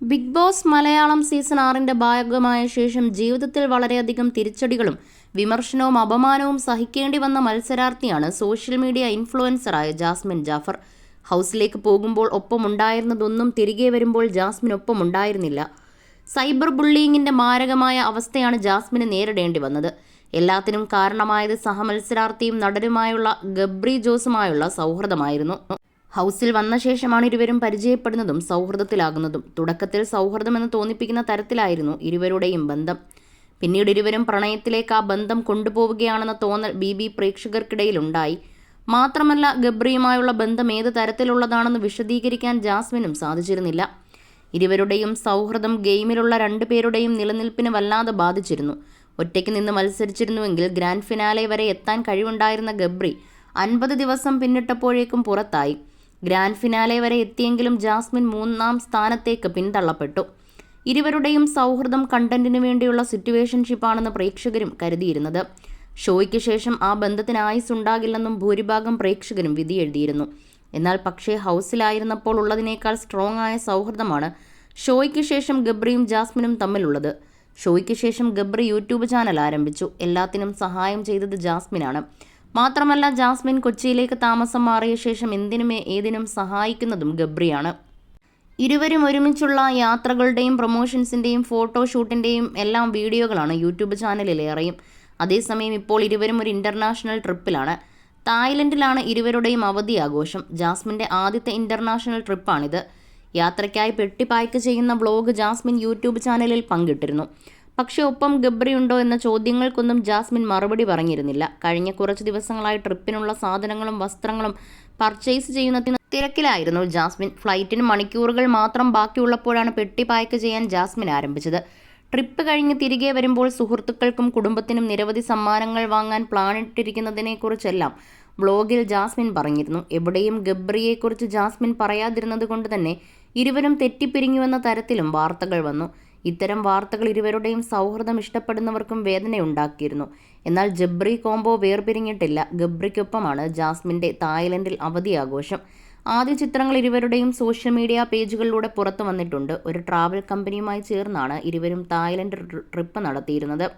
Big boss Malayalam season ആറിന്റെ ഭാഗമായ ശേഷം ജീവിതത്തിൽ വളരെയധികം തിരിച്ചടികളും വിമർശനവും അപമാനവും സഹിക്കേണ്ടി വന്ന മത്സരാർത്ഥിയാണ് സോഷ്യൽ മീഡിയ ഇൻഫ്ലുവൻസറായ ജാസ്മിൻ ജാഫർ. ഹൗസിലേക്ക് പോകുമ്പോൾ ഒപ്പമുണ്ടായിരുന്നതൊന്നും തിരികെ വരുമ്പോൾ ജാസ്മിൻ ഒപ്പമുണ്ടായിരുന്നില്ല സൈബർ ബുള്ളിയിങ്ങിന്റെ മാരകമായ അവസ്ഥയാണ് ജാസ്മിന് നേരിടേണ്ടി വന്നത്. എല്ലാത്തിനും കാരണമായത് സഹമത്സരാർത്ഥിയും നടനുമായുള്ള ഗബ്രി ജോസുമായുള്ള സൗഹൃദമായിരുന്നു. ഹൗസിൽ വന്ന ശേഷമാണ് ഇരുവരും പരിചയപ്പെടുന്നതും സൗഹൃദത്തിലാകുന്നതും. തുടക്കത്തിൽ സൗഹൃദമെന്ന് തോന്നിപ്പിക്കുന്ന തരത്തിലായിരുന്നു ഇരുവരുടെയും ബന്ധം. പിന്നീട് ഇരുവരും പ്രണയത്തിലേക്ക് ആ ബന്ധം കൊണ്ടുപോവുകയാണെന്ന തോന്നൽ ബി ബി പ്രേക്ഷകർക്കിടയിലുണ്ടായി. മാത്രമല്ല ഗബ്രിയുമായുള്ള ബന്ധം ഏത് തരത്തിലുള്ളതാണെന്ന് വിശദീകരിക്കാൻ ജാസ്മിനും സാധിച്ചിരുന്നില്ല. ഇരുവരുടെയും സൗഹൃദം ഗെയിമിലുള്ള രണ്ടുപേരുടെയും നിലനിൽപ്പിന് വല്ലാതെ ബാധിച്ചിരുന്നു. ഒറ്റയ്ക്ക് നിന്ന് മത്സരിച്ചിരുന്നുവെങ്കിൽ ഗ്രാൻഡ് ഫിനാലെ വരെ എത്താൻ കഴിവുണ്ടായിരുന്ന ഗബ്രി അൻപത് ദിവസം പിന്നിട്ടപ്പോഴേക്കും പുറത്തായി. ഗ്രാൻഡ് ഫിനാലെ വരെ എത്തിയെങ്കിലും ജാസ്മിൻ മൂന്നാം സ്ഥാനത്തേക്ക് പിന്തള്ളപ്പെട്ടു. ഇരുവരുടെയും സൗഹൃദം കണ്ടന്റിന് വേണ്ടിയുള്ള സിറ്റുവേഷൻഷിപ്പാണെന്ന് പ്രേക്ഷകരും കരുതിയിരുന്നത്. ഷോയ്ക്ക് ശേഷം ആ ബന്ധത്തിന് ആയുസ് ഉണ്ടാകില്ലെന്നും ഭൂരിഭാഗം പ്രേക്ഷകരും വിധി എഴുതിയിരുന്നു എന്നാൽ പക്ഷേ ഹൗസിലായിരുന്നപ്പോൾ ഉള്ളതിനേക്കാൾ സ്ട്രോങ് ആയ സൗഹൃദമാണ് ഷോയ്ക്ക് ശേഷം ഗബ്രിയും ജാസ്മിനും തമ്മിലുള്ളത്. ഷോയ്ക്ക് ശേഷം ഗബ്രി യൂട്യൂബ് ചാനൽ ആരംഭിച്ചു. എല്ലാത്തിനും സഹായം ചെയ്തത് ജാസ്മിനാണ്. മാത്രമല്ല ജാസ്മിൻ കൊച്ചിയിലേക്ക് താമസം മാറിയ ശേഷം എന്തിനും ഏതിനും സഹായിക്കുന്നതും ഗബ്രിയാണ്. ഇരുവരും ഒരുമിച്ചുള്ള യാത്രകളുടെയും പ്രൊമോഷൻസിന്റെയും ഫോട്ടോഷൂട്ടിന്റെയും എല്ലാം വീഡിയോകളാണ് യൂട്യൂബ് ചാനലിൽ ചാനലിലേറെയും അതേസമയം ഇപ്പോൾ ഇരുവരും ഒരു ഇന്റർനാഷണൽ ട്രിപ്പിലാണ്. തായ്ലൻഡിലാണ് ഇരുവരുടെയും അവധി ആഘോഷം ജാസ്മിന്റെ ആദ്യത്തെ ഇന്റർനാഷണൽ ട്രിപ്പാണിത്. യാത്രയ്ക്കായി പെട്ടിപ്പായ്ക്ക് ചെയ്യുന്ന വ്ളോഗ് ജാസ്മിൻ യൂട്യൂബ് ചാനലിൽ പങ്കിട്ടിരുന്നു. പക്ഷേ ഒപ്പം ഗബ്രിയുണ്ടോ എന്ന ചോദ്യങ്ങൾക്കൊന്നും ജാസ്മിൻ മറുപടി പറഞ്ഞിരുന്നില്ല. കഴിഞ്ഞ കുറച്ച് ദിവസങ്ങളായി ട്രിപ്പിനുള്ള സാധനങ്ങളും വസ്ത്രങ്ങളും പർച്ചേസ് ചെയ്യുന്ന തിരക്കിലായിരുന്നു ജാസ്മിൻ. ഫ്ലൈറ്റിന് മണിക്കൂറുകൾ മാത്രം ബാക്കിയുള്ളപ്പോഴാണ് പെട്ടി പായ്ക്ക് ചെയ്യാൻ ജാസ്മിൻ ആരംഭിച്ചത്. ട്രിപ്പ് കഴിഞ്ഞ് തിരികെ വരുമ്പോൾ സുഹൃത്തുക്കൾക്കും കുടുംബത്തിനും നിരവധി സമ്മാനങ്ങൾ വാങ്ങാൻ പ്ലാനിട്ടിരിക്കുന്നതിനെക്കുറിച്ചെല്ലാം ബ്ലോഗിൽ ജാസ്മിൻ പറഞ്ഞിരുന്നു. എവിടെയും ഗബ്രിയെക്കുറിച്ച് ജാസ്മിൻ പറയാതിരുന്നത് കൊണ്ട് തന്നെ ഇരുവരും തെറ്റിപ്പിരിഞ്ഞുവെന്ന തരത്തിലും വാർത്തകൾ വന്നു. ഇത്തരം വാർത്തകൾ ഇരുവരുടെയും സൗഹൃദം ഇഷ്ടപ്പെടുന്നവർക്കും വേദനയുണ്ടാക്കിയിരുന്നു. എന്നാൽ ജബ്രി കോംബോ വേർപിരിഞ്ഞിട്ടില്ല. ഗബ്രിക്കൊപ്പമാണ് ജാസ്മിന്റെ തായ്ലൻഡിൽ അവധി ആഘോഷം ആദ്യ ചിത്രങ്ങൾ ഇരുവരുടെയും സോഷ്യൽ മീഡിയ പേജുകളിലൂടെ പുറത്തു വന്നിട്ടുണ്ട്. ഒരു ട്രാവൽ കമ്പനിയുമായി ചേർന്നാണ് ഇരുവരും തായ്ലൻഡ് ട്രിപ്പ് നടത്തിയിരുന്നത്.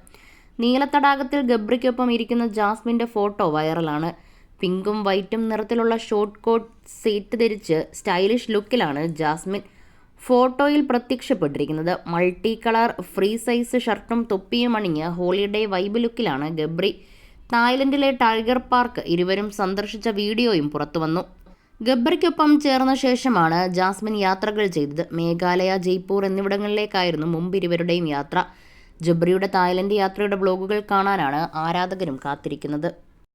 നീലത്തടാകത്തിൽ ഗബ്രിക്കൊപ്പം ഇരിക്കുന്ന ജാസ്മിന്റെ ഫോട്ടോ വൈറലാണ്. പിങ്കും വൈറ്റും നിറത്തിലുള്ള ഷോർട്ട് കോട്ട് സീറ്റ് ധരിച്ച് സ്റ്റൈലിഷ് ലുക്കിലാണ് ജാസ്മിൻ. ഫോട്ടോയിൽ പ്രത്യക്ഷപ്പെട്ടിരിക്കുന്നത് മൾട്ടി കളർ ഫ്രീ സൈസ് ഷർട്ടും തൊപ്പിയും അണിഞ്ഞ് ഹോളിഡേ വൈബ് ലുക്കിലാണ് ഗബ്രി. തായ്ലൻഡിലെ ടൈഗർ പാർക്ക് ഇരുവരും സന്ദർശിച്ച വീഡിയോയും പുറത്തുവന്നു. ഗബ്രിക്കൊപ്പം ചേർന്ന ശേഷമാണ് ജാസ്മിൻ യാത്രകൾ ചെയ്തത്. മേഘാലയ ജയ്പൂർ എന്നിവിടങ്ങളിലേക്കായിരുന്നു മുമ്പ് ഇരുവരുടെയും യാത്ര. ജബ്രിയുടെ തായ്ലൻഡ് യാത്രയുടെ ബ്ലോഗുകൾ കാണാനാണ് ആരാധകരും കാത്തിരിക്കുന്നത്.